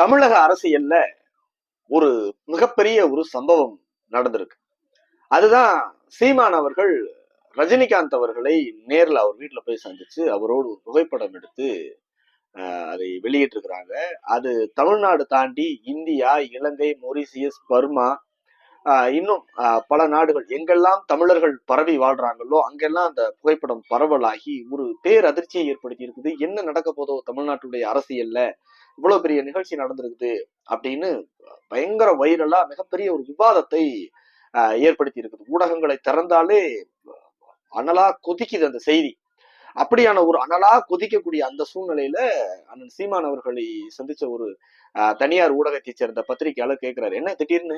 தமிழக அரசியல்ல ஒரு மிகப்பெரிய ஒரு சம்பவம் நடந்திருக்கு. அதுதான் சீமான் அவர்கள் ரஜினிகாந்த் அவர்களை நேர்ல அவர் வீட்டில் போய் சந்திச்சு அவரோடு ஒரு புகைப்படம் எடுத்து அதை வெளியிட்டிருக்கிறாங்க. அது தமிழ்நாடு தாண்டி இந்தியா இலங்கை மொரிசியஸ் பர்மா ஆஹ், இன்னும் பல நாடுகள் எங்கெல்லாம் தமிழர்கள் பரவி வாழ்றாங்களோ அங்கெல்லாம் அந்த புகைப்படம் பரவலாகி ஒரு பேரதிர்ச்சியை ஏற்படுத்தி இருக்குது என்ன நடக்க போதோ தமிழ்நாட்டுடைய அரசியல்ல இவ்வளவு பெரிய நிகழ்ச்சி நடந்திருக்குது அப்படின்னு பயங்கர வைரலா மிகப்பெரிய ஒரு விவாதத்தை ஏற்படுத்தி இருக்குது ஊடகங்களை திறந்தாலே அனலா கொதிக்குது அந்த செய்தி. அப்படியான ஒரு அனலா கொதிக்கக்கூடிய அந்த சூழ்நிலையில அண்ணன் சீமான் அவர்களை சந்திச்ச ஒரு தனியார் ஊடகத்தை சேர்ந்த பத்திரிகையாளர் கேட்கிறாரு என்ன திடீர்னு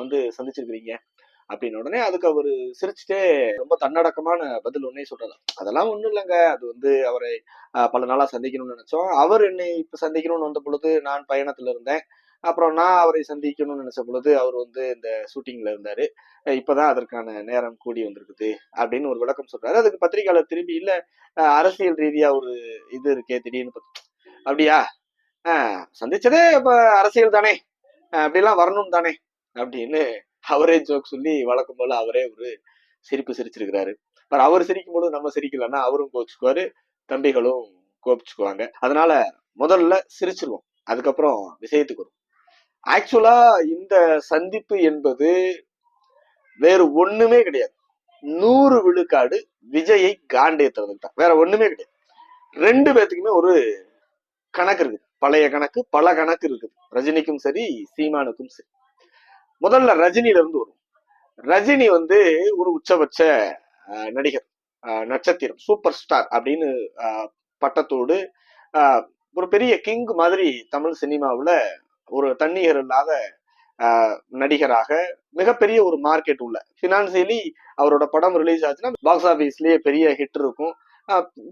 வந்து சந்திச்சிருக்கிறீங்க? அப்படின்னு உடனே அதுக்கு அவரு சிரிச்சுட்டே ரொம்ப தன்னடக்கமான பதில் ஒன்னே சொல்றாரு. அதெல்லாம் ஒண்ணும் இல்லைங்க. அது வந்து அவரை பல நாளா சந்திக்கணும்னு நினைச்சோம். அவர் என்னை இப்ப சந்திக்கணும்னு வந்த பொழுது நான் பயணத்துல இருந்தேன். அப்புறம் நான் அவரை சந்திக்கணும்னு நினைச்ச பொழுது அவர் வந்து இந்த ஷூட்டிங்ல இருந்தாரு. இப்பதான் அதற்கான நேரம் கூடி வந்திருக்குது அப்படின்னு ஒரு விளக்கம் சொல்றாரு. அதுக்கு பத்திரிகையாளர் திரும்பி இல்ல அரசியல் ரீதியா ஒரு இது இருக்கே திடீர்னு பார்த்து, அப்படியா? ஆஹ் சந்திச்சதே இப்ப அரசியல் தானே? அப்படிலாம் வரணும் தானே? அப்படின்னு அவரே ஜோக் சொல்லி வழக்கம் போல அவரே ஒரு சிரிப்பு சிரிச்சிருக்கிறாரு. பட் அவர் சிரிக்கும் போது நம்ம சிரிக்கலன்னா அவரும் கோச்சுக்குவாரு தம்பிகளும் கோபிச்சுக்குவாங்க. அதனால முதல்ல சிரிச்சிருவோம். அதுக்கப்புறம் விஷயத்துக்கு வரும் ஆக்சுவலா இந்த சந்திப்பு என்பது வேறு ஒண்ணுமே கிடையாது. நூறு விழுக்காடு விஜயை காண்டேத்துறதுக்கு தான். வேற ஒண்ணுமே கிடையாது. ரெண்டு பேர்த்துக்குமே ஒரு கணக்கு இருக்குது. பழைய கணக்கு பல கணக்கு இருக்குது. ரஜினிக்கும் சரி சீமானுக்கும் சரி. முதல்ல ரஜினில இருந்து வரும். ரஜினி வந்து ஒரு உச்சபட்ச நடிகர் நட்சத்திரம் சூப்பர் ஸ்டார் அப்படின்னு பட்டத்தோடு ஒரு பெரிய கிங் மாதிரி தமிழ் சினிமாவில் ஒரு தன்னிகர் இல்லாத நடிகராக மிகப்பெரிய ஒரு மார்க்கெட் உள்ள. ஃபினான்சியலி அவரோட படம் ரிலீஸ் ஆச்சுன்னா பாக்ஸ் ஆஃபீஸ்லேயே பெரிய ஹிட் இருக்கும்.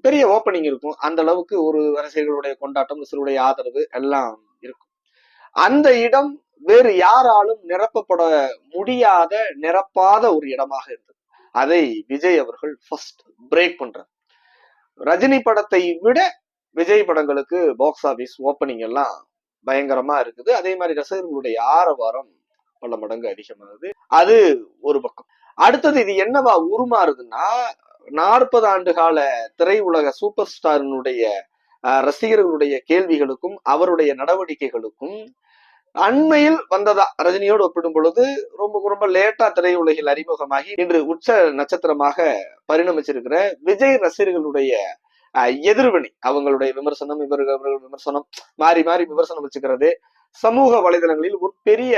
பெரிய ஓப்பனிங் இருக்கும். அந்த அளவுக்கு ஒரு ரசிகர்களுடைய கொண்டாட்டம் ரசிகர்களுடைய ஆதரவு எல்லாம் இருக்கும். அந்த இடம் வேறு யாராலும் நிரப்பப்பட முடியாத நிரப்பாத ஒரு இடமாக இருந்தது. அதை விஜய் அவர்கள் ஃபர்ஸ்ட் பிரேக் பண்றார். ரஜினி படத்தை விட விஜய் படங்களுக்கு பாக்ஸ் ஆபீஸ் ஓப்பனிங் எல்லாம் பயங்கரமா இருக்குது. அதே மாதிரி ரசிகர்களுடைய ஆரவாரம் பல மடங்கு அதிகமாகுது. அது ஒரு பக்கம். அடுத்தது இது என்னவா உருமாறுதுன்னா நாற்பது ஆண்டு கால திரையுலக சூப்பர் ஸ்டாரினுடைய அஹ், ரசிகர்களுடைய கேள்விகளுக்கும் அவருடைய நடவடிக்கைகளுக்கும் அண்மையில் வந்ததா? ரஜினியோடு ஒப்பிடும் பொழுது ரொம்ப ரொம்ப லேட்டா திரையுலகில் அறிமுகமாகி இன்று உச்ச நட்சத்திரமாக பரிணமிச்சிருக்கிற விஜய் ரசிகர்களுடைய அஹ், எதிர்வினை அவங்களுடைய விமர்சனம் இவர்கள் இவர்கள் விமர்சனம் மாறி மாறி விமர்சனம் வச்சுக்கிறது. சமூக வலைதளங்களில் ஒரு பெரிய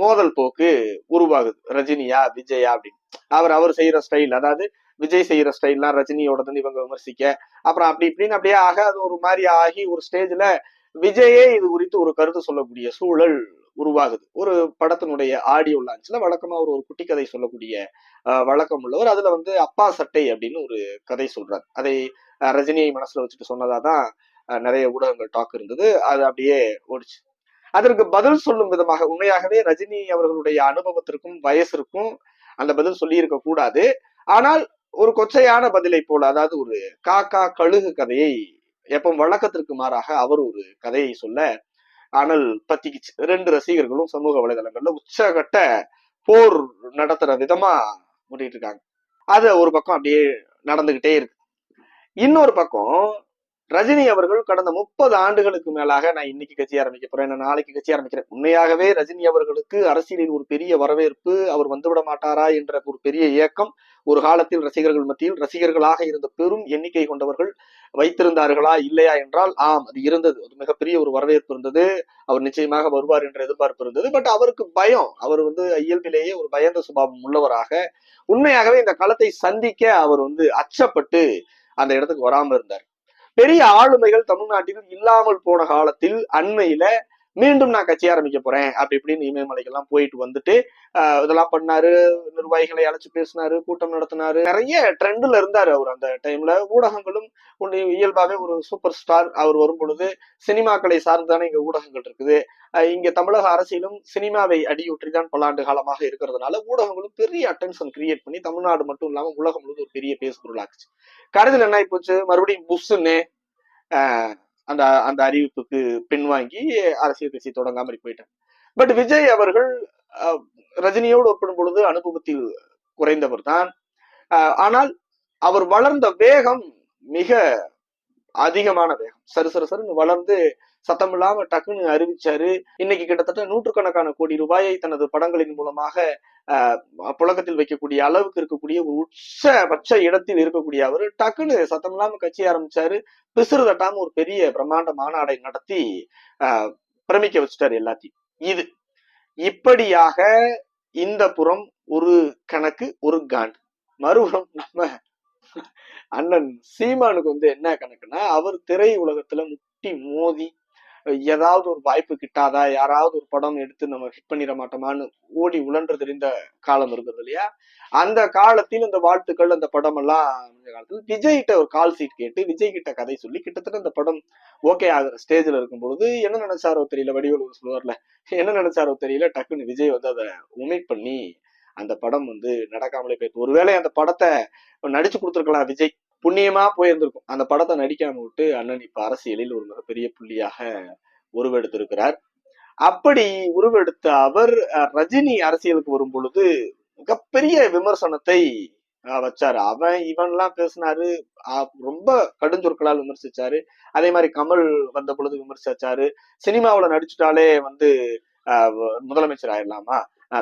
மோதல் போக்கு உருவாகுது. ரஜினியா விஜயா அப்படின்னு. அவர் அவர் செய்யற ஸ்டைல் அதாவது விஜய் செய்யற ஸ்டைல்லாம் ரஜினியோடதுன்னு இவங்க விமர்சிக்க. அப்புறம் அப்படி இப்படின்னு அப்படியே ஆக அது ஒரு மாதிரி ஆகி ஒரு ஸ்டேஜ்ல விஜயே இது குறித்து ஒரு கருத்து சொல்லக்கூடிய சூழல் உருவாகுது. ஒரு படத்தினுடைய ஆடியோ லான்ச்ல வழக்கமா ஒரு ஒரு குட்டி கதை சொல்லக்கூடிய வழக்கம் உள்ளவர். அதுல வந்து அப்பா சட்டை அப்படின்னு ஒரு கதை சொல்றாரு. அதை ரஜினியை மனசுல வச்சுட்டு சொன்னதாதான் நிறைய ஊடகங்கள் டாக் இருந்தது. அது அப்படியே ஓடிச்சு. அதற்கு பதில் சொல்லும் விதமாக உண்மையாகவே ரஜினி அவர்களுடைய அனுபவத்திற்கும் வயசிற்கும் அந்த பதில் சொல்லி இருக்க கூடாது. ஆனால் ஒரு கொச்சையான பதிலை போல அதாவது ஒரு காக்கா கழுகு கதையை எப்பவும் வழக்கத்திற்கு மாறாக அவர் ஒரு கதையை சொல்ல அனல் பத்திக்குச்சு. ரெண்டு ரசிகர்களும் சமூக வலைதளங்கள்ல உச்சகட்ட போர் நடத்துற விதமா முடிட்டு இருக்காங்க. அது ஒரு பக்கம் அப்படியே நடந்துகிட்டே இருக்கு. இன்னொரு பக்கம் ரஜினி அவர்கள் கடந்த முப்பது ஆண்டுகளுக்கு மேலாக நான் இன்னைக்கு கட்சி ஆரம்பிக்க போறேன் நான் நாளைக்கு கட்சி ஆரம்பிக்கிறேன். உண்மையாகவே ரஜினி அவர்களுக்கு அரசியலில் ஒரு பெரிய வரவேற்பு அவர் வந்துவிட மாட்டாரா என்ற ஒரு பெரிய இயக்கம் ஒரு காலத்தில் ரசிகர்கள் மத்தியில் ரசிகர்களாக இருந்த பெரும் எண்ணிக்கை கொண்டவர்கள் வைத்திருந்தார்களா இல்லையா என்றால் ஆம் அது இருந்தது. அது மிகப்பெரிய ஒரு வரவேற்பு இருந்தது. அவர் நிச்சயமாக வருவார் என்ற எதிர்பார்ப்பு இருந்தது. பட் அவருக்கு பயம். அவர் வந்து இயல்பிலேயே ஒரு பயந்த சுபாவம் உள்ளவராக உண்மையாகவே இந்த களத்தை சந்திக்க அவர் வந்து அச்சப்பட்டு அந்த இடத்துக்கு வராம இருந்தார். பெரிய ஆளுமைகள் தமிழ்நாட்டில் இல்லாமல் போன காலத்தில் அண்மையில மீண்டும் நான் கட்சி ஆரம்பிக்க போறேன். அப்படி இப்படின்னு இமயமலைக்கெல்லாம் போயிட்டு வந்துட்டு இதெல்லாம் பண்ணாரு. நிர்வாகிகளை அழைச்சு பேசினாரு கூட்டம் நடத்தினாரு. நிறைய ட்ரெண்ட்ல இருந்தாரு அவர் அந்த டைம்ல ஊடகங்களும் ஒண்ணு இயல்பாவே ஒரு சூப்பர் ஸ்டார் அவர் வரும் பொழுது சினிமாக்களை சார்ந்துதானே இங்க ஊடகங்கள் இருக்குது. இங்க தமிழக அரசியலும் சினிமாவை அடியுற்றி தான் பல ஆண்டு காலமாக இருக்கிறதுனால ஊடகங்களும் பெரிய அட்டென்ஷன் கிரியேட் பண்ணி தமிழ்நாடு மட்டும் இல்லாம உலகம் முழுவதும் ஒரு பெரிய பேசுபொருளாக்குச்சு. கடைசியில் என்ன ஆயிப்போச்சு மறுபடியும் புஷ்ன்னு அந்த அந்த அறிவிப்புக்கு பின்வாங்கி அரசியல் கட்சி தொடங்காமல் போயிட்டார் பட் விஜய் அவர்கள் அஹ், ரஜினியோடு ஒப்பிடும் பொழுது அனுபவத்தில் குறைந்தவர் தான். ஆனால் அவர் வளர்ந்த வேகம் மிக அதிகமான வேகம். சரு சரு சருன்னு வளர்ந்து சத்தம் இல்லாம டக்குன்னு அறிவிச்சாரு. இன்னைக்கு கிட்டத்தட்ட நூற்றுக்கணக்கான கோடி ரூபாயை தனது படங்களின் மூலமாக ஆஹ், புழக்கத்தில் வைக்கக்கூடிய அளவுக்கு இருக்கக்கூடிய ஒரு உச்சபட்ச இடத்தில் இருக்கக்கூடிய அவர் டக்குன்னு சத்தம் இல்லாம கட்சி ஆரம்பிச்சாரு. பிசுறு தட்டாம ஒரு பெரிய பிரம்மாண்ட மாநாடை நடத்தி ஆஹ், பிரமிக்க வச்சுட்டாரு எல்லாத்தையும். இது. இப்படியாக இந்த புறம் ஒரு கணக்கு ஒரு காண்ட் மறுபுறம் நம்ம அண்ணன் சீமானுக்கு வந்து என்ன கணக்குன்னா அவர் திரை உலகத்துல முட்டி மோதி ஏதாவது ஒரு வாய்ப்பு கிட்டாதா? யாராவது ஒரு படம் எடுத்து நம்ம ஹிட் பண்ணிட மாட்டோமான்னு ஓடி உழன்று தெரிந்த காலம் இருக்குது இல்லையா? அந்த காலத்தில் இந்த வாழ்த்துக்கள் அந்த படம் எல்லாம் காலத்தில் விஜய் கிட்ட ஒரு கால் சீட் கேட்டு விஜய் கிட்ட கதை சொல்லி கிட்டத்தட்ட அந்த படம் ஓகே ஆகுற ஸ்டேஜ்ல இருக்கும் பொழுது என்ன நினைச்சாரோ தெரியல வடிவல் சொல்லுவார்ல. என்ன நினைச்சாரோ தெரியல டக்குன்னு விஜய் வந்து அதை உமிட் பண்ணி அந்த படம் வந்து நடக்காமலே போயிருக்கு ஒருவேளை அந்த படத்தை நடிச்சு கொடுத்துருக்கலாம் விஜய். புண்ணியமா போயிருந்திருக்கும். அந்த படத்தை நடிக்காம விட்டு அண்ணன் இப்ப அரசியலில் ஒரு மிகப்பெரிய புள்ளியாக உருவெடுத்திருக்கிறார். அப்படி உருவெடுத்த அவர் ரஜினி அரசியலுக்கு வரும் பொழுது மிகப்பெரிய விமர்சனத்தை வச்சாரு. அவன் இவன்லாம் பேசினாரு. ரொம்ப கடுஞ்சொற்களால் விமர்சிச்சாரு. அதே மாதிரி கமல் வந்த பொழுது விமர்சிச்சாரு. சினிமாவில் நடிச்சுட்டாலே வந்து முதலமைச்சர் ஆயிடலாமா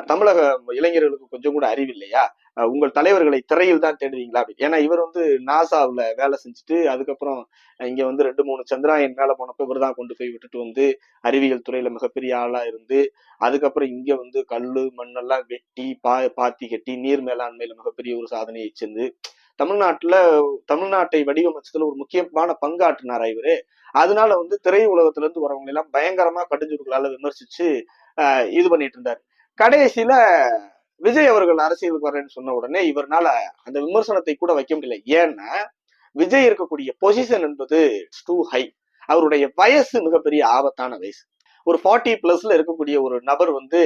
தமிழக இளைஞர்களுக்கு கொஞ்சம் கூட அறிவில்லையா உங்கள் தலைவர்களை திரையில் தான் தேடுவீங்களா? அப்படி. ஏன்னா இவர் வந்து நாசாவில் வேலை செஞ்சுட்டு அதுக்கப்புறம் இங்க வந்து ரெண்டு மூணு சந்திராயன் மேலே போனப்ப இவர் தான் கொண்டு போய் விட்டுட்டு வந்து அறிவியல் துறையில மிகப்பெரிய ஆளா இருந்து அதுக்கப்புறம் இங்க வந்து கல் மண்ணெல்லாம் வெட்டி பா பாத்தி கட்டி நீர் மேலாண்மையில மிகப்பெரிய ஒரு சாதனையை செஞ்சு தமிழ்நாட்டுல தமிழ்நாட்டை வடிவமைச்சதுல ஒரு முக்கியமான பங்காற்றினாரா இவரு? அதனால வந்து திரை உலகத்துல இருந்து வரவங்க எல்லாம் பயங்கரமா கடுஞ்சுருக்களால விமர்சிச்சு இது பண்ணிட்டு இருந்தார். கடைசியில விஜய் அவர்கள் அரசியலுக்கு வர்றேன்னு சொன்ன உடனே இவர்னால அந்த விமர்சனத்தை கூட வைக்க முடியல. ஏன்னா விஜய் இருக்கக்கூடிய பொசிஷன் என்பது டூ ஹை அவருடைய வயசு மிகப்பெரிய ஆபத்தான வயசு. ஒரு ஃபார்ட்டி பிளஸ்ல இருக்கக்கூடிய ஒரு நபர் வந்து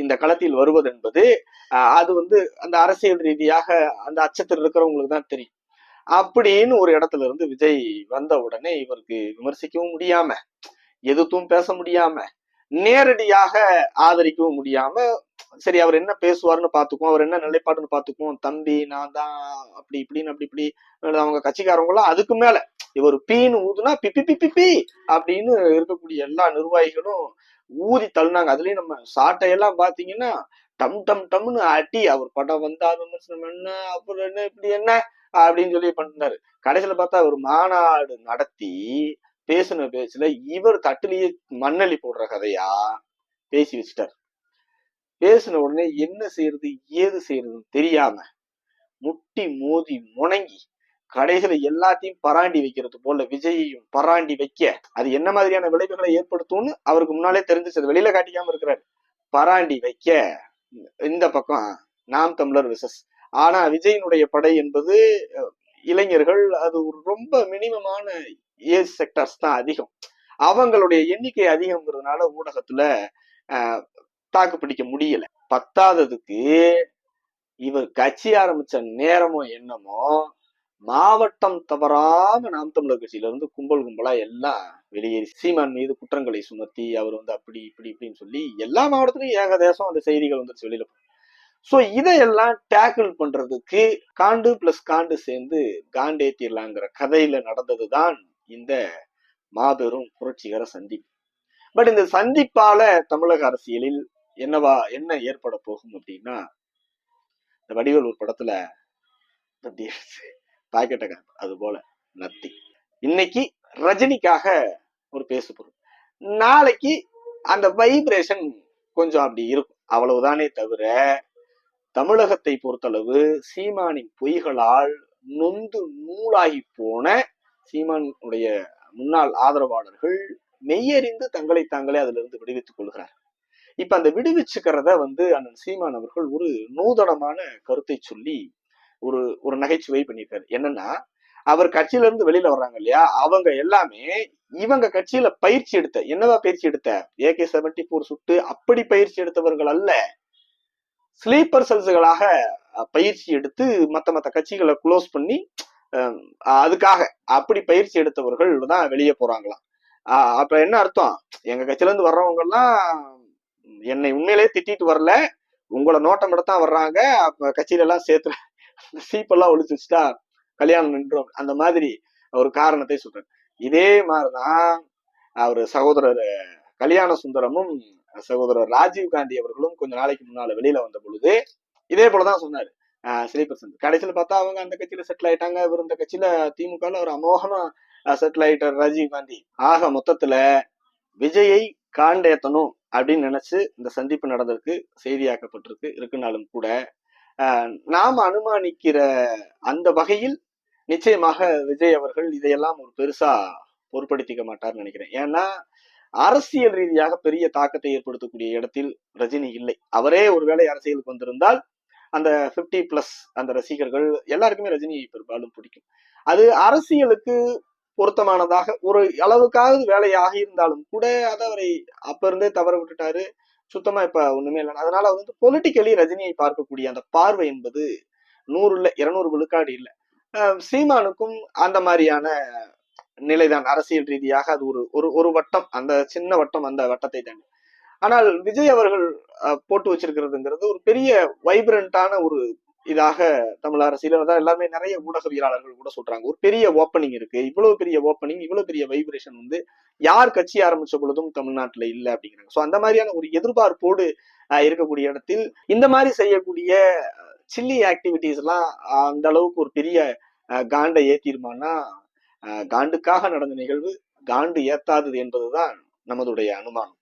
இந்த களத்தில் வருவது என்பது அது வந்து அந்த அரசியல் ரீதியாக அந்த அச்சத்தில் இருக்கிறவங்களுக்கு தான் தெரியும். அப்படின்னு ஒரு இடத்துல இருந்து விஜய் வந்த உடனே இவருக்கு விமர்சிக்கவும் முடியாம எதுத்தும் பேச முடியாம நேரடியாக ஆதரிக்கவும் முடியாம சரி அவர் என்ன பேசுவாருன்னு பார்த்துக்குவோம் அவர் என்ன நிலைப்பாடுன்னு பார்த்துக்குவோம் தம்பி நான் தான் அப்படி இப்படின்னு அப்படி இப்படி அவங்க கட்சிக்காரங்களும் அதுக்கு மேல. இவர் பீன்னு ஊதுனா பிப்பி பிப்பி பி அப்படின்னு இருக்கக்கூடிய எல்லா நிர்வாகிகளும் ஊதி தள்ளினாங்க. அதுலயும் நம்ம சாட்டையெல்லாம் பாத்தீங்கன்னா டம் டம் டம்னு அடி அவர் படம் வந்தா விமர்சனம் என்ன அப்புறம் என்ன இப்படி என்ன அப்படின்னு சொல்லி பண்ணிருந்தாரு. கடைசியில பார்த்தா ஒரு மாநாடு நடத்தி பேசின பேச்சுல இவர் தட்டுலயே மண்ணள்ளி போடுற கதையா பேசி வச்சுட்டார். பேசின உடனே என்ன செய்யறது ஏது செய்யறதுன்னு தெரியாம முட்டி மோதி முணங்கி கடைசியில எல்லாத்தையும் பராண்டி வைக்கிறது போல விஜயையும் பராண்டி வைக்க அது என்ன மாதிரியான விளைவுகளை ஏற்படுத்தும்னு அவருக்கு முன்னாலே தெரிஞ்சிச்சு. வெளியில காட்டிக்காம இருக்கிறாரு. பராண்டி வைக்க இந்த பக்கம் நாம் தமிழர் விசஸ் ஆனா விஜயனுடைய படை என்பது இளைஞர்கள் அது ஒரு ரொம்ப மினிமமான ஏஜ் செக்டர்ஸ் தான் அதிகம். அவங்களுடைய எண்ணிக்கை அதிகம்ங்கிறதுனால ஊடகத்துல தாக்கு பிடிக்க முடியல. பத்தாததுக்கு இவர் கட்சி ஆரம்பிச்ச நேரமோ என்னமோ மாவட்டம் தவறாம நாம் தமிழர் கட்சியில இருந்து கும்பல் கும்பலா எல்லாம் வெளியேறி சீமான் மீது குற்றங்களை சுமத்தி அவர் வந்து அப்படி இப்படி இப்படின்னு சொல்லி எல்லா மாவட்டத்திலும் ஏகதேசம் அந்த செய்திகள் வந்துருச்சு வெளியில. சோ இதையெல்லாம் டேக்கிள் பண்றதுக்கு காண்டு பிளஸ் காண்டு சேர்ந்து காண்டேத்திடலாங்கிற கதையில நடந்ததுதான் இந்த மாபெரும் புரட்சிகர சந்திப்பு. பட் இந்த சந்திப்பால தமிழக அரசியலில் என்னவா என்ன ஏற்பட போகும் அப்படின்னா இந்த வடிவேல் ஒரு படத்துல பாக்கெட்டை அது போல நத்தி. இன்னைக்கு ரஜினிக்காக ஒரு பேசு பொருள். நாளைக்கு அந்த வைப்ரேஷன் கொஞ்சம் அப்படி இருக்கும். அவ்வளவுதானே தவிர தமிழகத்தை பொறுத்தளவு சீமானின் பொய்களால் நொந்து நூலாகி போன சீமானுடைய முன்னாள் ஆதரவாளர்கள் மெய்யறிந்து தங்களை தாங்களே அதுல இருந்து விடுவித்துக் கொள்கிறார் இப்ப அந்த விடுவிச்சுக்கிறத வந்து அண்ணன் சீமான் அவர்கள் ஒரு நூதனமான கருத்தை சொல்லி ஒரு ஒரு நகைச்சுவை பண்ணியிருக்காரு. என்னன்னா அவர் கட்சியில இருந்து வெளியில வர்றாங்க இல்லையா? அவங்க எல்லாமே இவங்க கட்சியில பயிற்சி எடுத்த என்னவா பயிற்சி எடுத்த? ஏகே செவன்டி போர் சுட்டு அப்படி பயிற்சி எடுத்தவர்கள் அல்ல. ஸ்லீப்பர் செல்ஸுகளாக பயிற்சி எடுத்து மத்த மத்த கட்சிகளை க்ளோஸ் பண்ணி அதுக்காக அப்படி பயிற்சி எடுத்தவர்கள் தான் வெளியே போறாங்களாம். அப்ப என்ன அர்த்தம்? எங்க கட்சியில இருந்து வர்றவங்க எல்லாம் என்னை உண்மையிலேயே திட்டிட்டு வரல. உங்களை நோட்டம் எடுத்தான் வர்றாங்க. அப்ப கட்சியில எல்லாம் சேர்த்து சீப்பெல்லாம் ஒழிச்சு வச்சுட்டா கல்யாணம் நின்றோம். அந்த மாதிரி ஒரு காரணத்தை சொல்றேன். இதே மாதிரிதான் அவர் சகோதரர் கல்யாண சுந்தரமும் சகோதரர் ராஜீவ் காந்தி அவர்களும் கொஞ்ச நாளைக்கு முன்னால வெளியில வந்த பொழுது இதே போலதான் சொன்னாரு. ஸ்லீப்பர் சந்த். கடைசியில பார்த்தா அவங்க அந்த கட்சியில செட்டில் ஆயிட்டாங்க. இவர் இந்த கட்சியில திமுக ஒரு அமோகமா செட்டில் ஆயிட்டார் ராஜீவ் காந்தி. ஆக மொத்தத்துல விஜயை காண்டேத்தணும் அப்படின்னு நினைச்சு இந்த சந்திப்பு நடந்திருக்கு செய்தியாக்கப்பட்டிருக்கு இருக்குனாலும் கூட. நாம் அனுமானிக்கிற அந்த வகையில் நிச்சயமாக விஜய் அவர்கள் இதையெல்லாம் ஒரு பெருசா பொருட்படுத்திக்க மாட்டார்னு நினைக்கிறேன். ஏன்னா அரசியல் ரீதியாக பெரிய தாக்கத்தை ஏற்படுத்தக்கூடிய இடத்தில் ரஜினி இல்லை. அவரே ஒருவேளை அரசியலுக்கு வந்திருந்தால் அந்த 50 பிளஸ் அந்த ரசிகர்கள் எல்லாருக்குமே ரஜினியை பெரும்பாலும் பிடிக்கும். அது அரசியலுக்கு பொருத்தமானதாக ஒரு அளவுக்காவது வேலை ஆகியிருந்தாலும் கூட அதை அவரை அப்ப இருந்தே தவற விட்டுட்டாரு. சுத்தமா இப்ப ஒண்ணுமே இல்லை. அதனால வந்து பொலிட்டிக்கலி ரஜினியை பார்க்கக்கூடிய அந்த பார்வை என்பது நூறு இல்ல இருநூறு விழுக்காடு இல்லை. சீமானுக்கும் அந்த மாதிரியான நிலைதான். அரசியல் ரீதியாக அது ஒரு ஒரு ஒரு வட்டம். அந்த சின்ன வட்டம் அந்த வட்டத்தை தாண்டி. ஆனால் விஜய் அவர்கள் அஹ், போட்டு வச்சிருக்கிறதுங்கிறது ஒரு பெரிய வைப்ரண்டான ஒரு இதாக தமிழ் அரசியல. தான் எல்லாமே நிறைய ஊடகவியலாளர்கள் கூட சொல்றாங்க. ஒரு பெரிய ஓப்பனிங் இருக்கு. இவ்வளவு பெரிய ஓப்பனிங் இவ்வளவு பெரிய வைப்ரேஷன் வந்து யார் கட்சி ஆரம்பிச்ச பொழுதும் தமிழ்நாட்டுல இல்ல அப்படிங்கிறாங்க. சோ அந்த மாதிரியான ஒரு எதிர்பார்ப்போடு இருக்கக்கூடிய இடத்தில் இந்த மாதிரி செய்யக்கூடிய சில்லி ஆக்டிவிட்டிஸ் எல்லாம் அந்த அளவுக்கு ஒரு பெரிய காண்டை ஏத்திருமானா காண்டுக்காக நடந்த நிகழ்வு காண்டு ஏத்தாதது என்பதுதான் நமதுடைய அனுமானம்.